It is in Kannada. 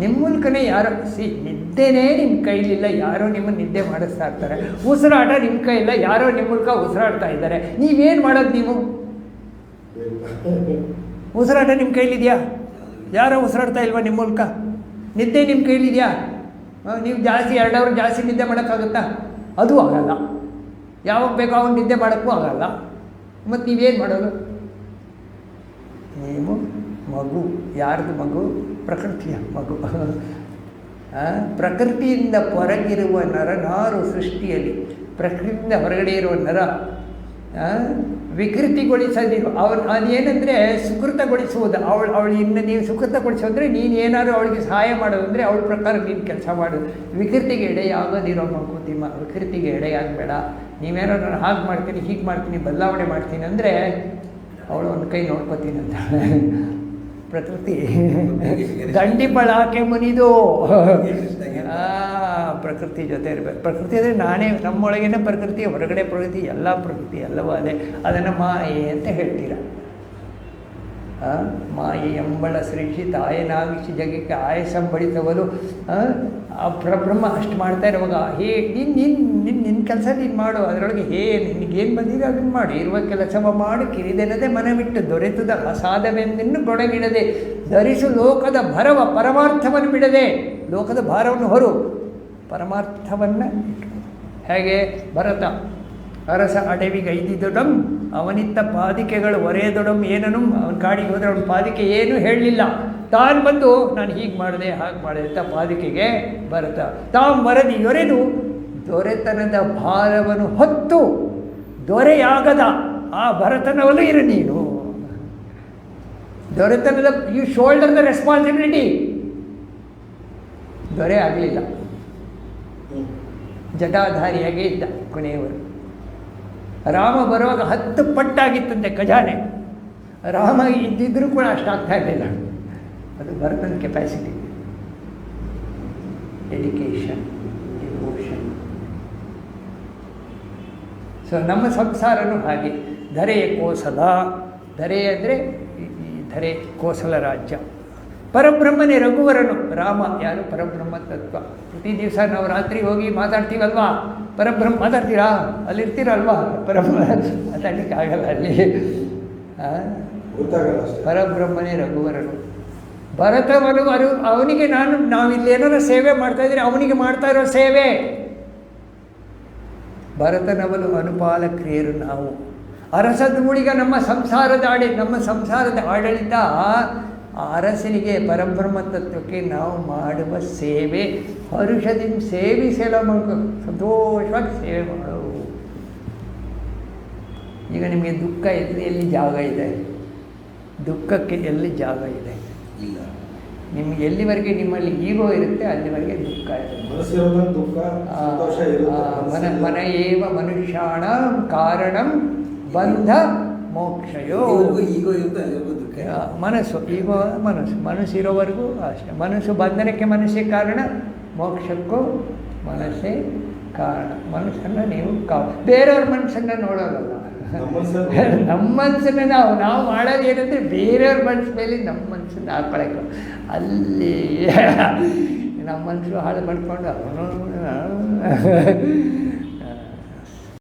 ನಿಮ್ಮ ಮೂಲಕನೇ ಯಾರೋ, ಸಿ, ನಿದ್ದೆನೇ ನಿಮ್ಮ ಕೈಲಿಲ್ಲ, ಯಾರೋ ನಿಮ್ಮನ್ನು ನಿದ್ದೆ ಮಾಡಿಸ್ತಾ ಇರ್ತಾರೆ ಉಸಿರಾಟ ನಿಮ್ಮ ಕೈಲಿಲ್ಲ ಯಾರೋ ನಿಮ್ಮ ಮೂಲಕ ಉಸಿರಾಡ್ತಾ ಇದ್ದಾರೆ. ನೀವೇನು ಮಾಡೋದು ನೀವು? ಉಸಿರಾಟ ನಿಮ್ಮ ಕೈಲಿದೆಯಾ? ಯಾರೋ ಉಸಿರಾಡ್ತಾ ಇಲ್ವಾ ನಿಮ್ಮ ಮೂಲಕ? ನಿದ್ದೆ ನಿಮ್ಮ ಕೈಲಿದೆಯಾ? ನೀವು ಜಾಸ್ತಿ ಎರಡು ಜಾಸ್ತಿ ನಿದ್ದೆ ಮಾಡೋಕ್ಕಾಗುತ್ತಾ? ಅದು ಆಗಲ್ಲ. ಯಾವಾಗ ಬೇಕೋ ಅವಾಗ ನಿದ್ದೆ ಮಾಡೋಕ್ಕೂ ಆಗಲ್ಲ. ಮತ್ತು ನೀವೇನು ಮಾಡೋದು? ನೀವು ಮಗು ಯಾರ್ದು ಮಗು? ಪ್ರಕೃತಿಯ ಮಗು. ಪ್ರಕೃತಿಯಿಂದ ಹೊರಗಿರುವ ನರನಾರು ಸೃಷ್ಟಿಯಲ್ಲಿ ಪ್ರಕೃತಿಯಿಂದ ಹೊರಗಡೆ ಇರುವ ನರ ಆ, ವಿಕೃತಿಗೊಳಿಸದಿರು ಅವನು ಅದೇನೆಂದರೆ ಸುಕೃತಗೊಳಿಸುವುದು. ಅವಳು ಅವಳು ಇನ್ನು ನೀವು ಸುಕೃತಗೊಳಿಸೋದ್ರೆ ನೀನು ಏನಾದರೂ ಅವಳಿಗೆ ಸಹಾಯ ಮಾಡೋದಂದರೆ ಅವಳ ಪ್ರಕಾರ ನೀನು ಕೆಲಸ ಮಾಡು. ವಿಕೃತಿಗೆ ಎಡೆಯಾಗೋದಿರೋ ಮಗು ನಿಮ್ಮ ವಿಕೃತಿಗೆ ಎಡೆಯಾಗಬೇಡ. ನೀವೇನಾದ್ರು ನಾನು ಹಾಗೆ ಮಾಡ್ತೀನಿ ಹೀಗೆ ಮಾಡ್ತೀನಿ ಬದಲಾವಣೆ ಮಾಡ್ತೀನಿ ಅಂದರೆ ಅವಳು ಒಂದು ಕೈ ನೋಡ್ಕೋತೀನಿ ಅಂತ. ಪ್ರಕೃತಿ. ದಂಡಿ ಬಳಾಕೆ ಮುನಿದು ಆ, ಪ್ರಕೃತಿ ಜೊತೆ ಇರಬೇಕು. ಪ್ರಕೃತಿ ಅಂದರೆ ನಾನೇ ನಮ್ಮೊಳಗಿನ ಪ್ರಕೃತಿ ಹೊರಗಡೆ ಪ್ರಕೃತಿ ಎಲ್ಲ ಪ್ರಕೃತಿ ಎಲ್ಲವೂ ಅದೇ. ಅದನ್ನು ಮಾಯೆ ಅಂತ ಹೇಳ್ತೀರ. ಮಾಯೆ ಎಂಬಳ ಸೃಷ್ಟಿ ತಾಯನಾಗಿಸಿ ಜಗಕ್ಕೆ ಆಯಸ ಆ, ಆ ಪ್ರಬ್ರಹ್ಮ ಅಷ್ಟು ಮಾಡ್ತಾ ಇರುವಾಗ ಹೇ ನಿನ್ನ ನಿನ್ನ ನಿನ್ನ ನಿನ್ನ ಕೆಲಸ ನೀನು ಮಾಡು. ಅದರೊಳಗೆ ಹೇ ನಿನಗೇನು ಬಂದಿದೆ ಅದನ್ನು ಮಾಡು. ಇರುವ ಕೆಲಸವ ಮಾಡಿ. ಕಿರಿದೆನದೆ ಮನವಿಟ್ಟು ದೊರೆತದ ಅಸಾಧವೆಂದಿನ್ನು ಗೊಡಗಿಡದೆ ಧರಿಸು ಲೋಕದ ಭರವ ಪರಮಾರ್ಥವನ್ನು ಬಿಡದೆ. ಲೋಕದ ಭಾರವನ್ನು ಹೊರು. ಪರಮಾರ್ಥವನ್ನು ಹೇಗೆ? ಭರತ ಅರಸ ಅಡವಿಗೈದಿದೊಡಂ. ಅವನಿತ್ತ ಪಾದಿಕೆಗಳು ಒರೆಯದೊಡಮ್ ಏನನು ಅವನ ಕಾಡಿಗೆ ಹೋದರೆ ಅವನ ಪಾದಿಕೆ ಏನೂ ಹೇಳಲಿಲ್ಲ. ತಾನು ಬಂದು ನಾನು ಹೀಗೆ ಮಾಡಿದೆ ಹಾಗೆ ಮಾಡಿದೆ ಅಂತ ಪಾದಿಕೆಗೆ ಭರತ ತಾವು ಮರದಿ ಯೊರೆದು ದೊರೆತನದ ಭಾರವನ್ನು ಹೊತ್ತು ದೊರೆಯಾಗದ ಆ ಭರತನವಲ್ಲೂ ಇರು ನೀನು. ದೊರೆತನದ ಯು ಶೋಲ್ಡರ್ ದ ರೆಸ್ಪಾನ್ಸಿಬಿಲಿಟಿ ದೊರೆ ಆಗಲಿಲ್ಲ. ಜಟಾಧಾರಿಯಾಗೇ ಇದ್ದ ಕೊನೆಯವರು. ರಾಮ ಬರುವಾಗ ಹತ್ತು ಪಟ್ಟಾಗಿತ್ತಂತೆ ಖಜಾನೆ. ರಾಮ ಇದ್ದಿದ್ರೂ ಕೂಡ ಅಷ್ಟಾಗ್ತಾ ಇರಲಿಲ್ಲ. ಅದು ಭರತನ ಕೆಪಾಸಿಟಿ ಡೆಡಿಕೇಶನ್ ಡಿವೋಷನ್ ಸೊ ನಮ್ಮ ಸಂಸಾರನೂ ಹಾಗೆ. ಧರೆ ಕೋಸಲ. ಧರೆ ಅಂದರೆ ಧರೆ ಕೋಸಲ ರಾಜ್ಯ. ಪರಬ್ರಹ್ಮನೇ ರಘುವರನು. ರಾಮ ಯಾರು ಪರಬ್ರಹ್ಮ ತತ್ವ. ಪ್ರತಿ ದಿವಸ ನಾವು ರಾತ್ರಿ ಹೋಗಿ ಮಾತಾಡ್ತೀವಲ್ವಾ? ಪರಬ್ರಹ್ಮ ಮಾತಾಡ್ತೀರಾ ಅಲ್ಲಿರ್ತೀರಲ್ವಾ? ಪರಬ್ರಹ್ಮ ಮಾತಾಡ್ಲಿಕ್ಕೆ ಆಗಲ್ಲ ಅಲ್ಲಿ ಪರಬ್ರಹ್ಮನೇ ರಘುವರನು. ಭರತವನು ಅರು ಅವನಿಗೆ ನಾನು ನಾವಿಲ್ಲಿ ಏನಾರ ಸೇವೆ ಮಾಡ್ತಾ ಇದ್ರೆ ಅವನಿಗೆ ಮಾಡ್ತಾ ಇರೋ ಸೇವೆ. ಭರತನವನು ಅನುಪಾಲ ಕ್ರಿಯರು ನಾವು. ಅರಸದ ಮೂಳಿಗ ನಮ್ಮ ಸಂಸಾರದ ಆಡಿ ನಮ್ಮ ಸಂಸಾರದ ಆಡಳಿತ ಆ ಅರಸನಿಗೆ ಪರಬ್ರಹ್ಮ ತತ್ವಕ್ಕೆ ನಾವು ಮಾಡುವ ಸೇವೆ ಹರುಷದಿಂದ ಸೇವಿಸಲ ಮಗ ಸಂತೋಷವಾಗಿ ಸೇವೆ ಮಾಡು. ಈಗ ನಿಮಗೆ ದುಃಖ ಎಲ್ಲಿ ಎಲ್ಲಿ ಜಾಗ ಇದೆ? ದುಃಖಕ್ಕೆ ಎಲ್ಲಿ ಜಾಗ ಇದೆ? ಇಲ್ಲ. ನಿಮ್ಗೆ ಎಲ್ಲಿವರೆಗೆ ನಿಮ್ಮಲ್ಲಿ ಈಗೋ ಇರುತ್ತೆ ಅಲ್ಲಿವರೆಗೆ ದುಃಖ ಇರುತ್ತೆ ಮನ ಮನ ಏವ ಮನುಷ್ಯಾಣ ಕಾರಣ ಬಂಧ ಮೋಕ್ಷಯೋ. ಈಗೋ ಮನಸ್ಸು ಈಗ ಮನಸ್ಸು ಮನಸ್ಸಿರೋವರೆಗೂ ಅಷ್ಟೇ. ಮನಸ್ಸು ಬಂಧನಕ್ಕೆ ಮನಸ್ಸೇ ಕಾರಣ ಮೋಕ್ಷಕ್ಕೂ ಮನಸ್ಸೇ ಕಾರಣ. ಮನಸ್ಸನ್ನು ನೀವು ಕಾ ಬೇರೆಯವ್ರ ಮನಸ್ಸನ್ನು ನೋಡೋದಲ್ಲ. ನಮ್ಮ ಮನಸ್ಸನ್ನು- ನಾವು ನಾವು ಮಾಡೋದು ಏನಂದರೆ ಬೇರೆಯವ್ರ ಮನಸ್ಸು ಮೇಲೆ ನಮ್ಮ ಮನಸ್ಸನ್ನು ಹಾಕೊಳಕ್ಕೆ ಅಲ್ಲಿ ನಮ್ಮ ಮನಸ್ಸು ಹಾಳು ಮಾಡ್ಕೊಂಡು ಅವನು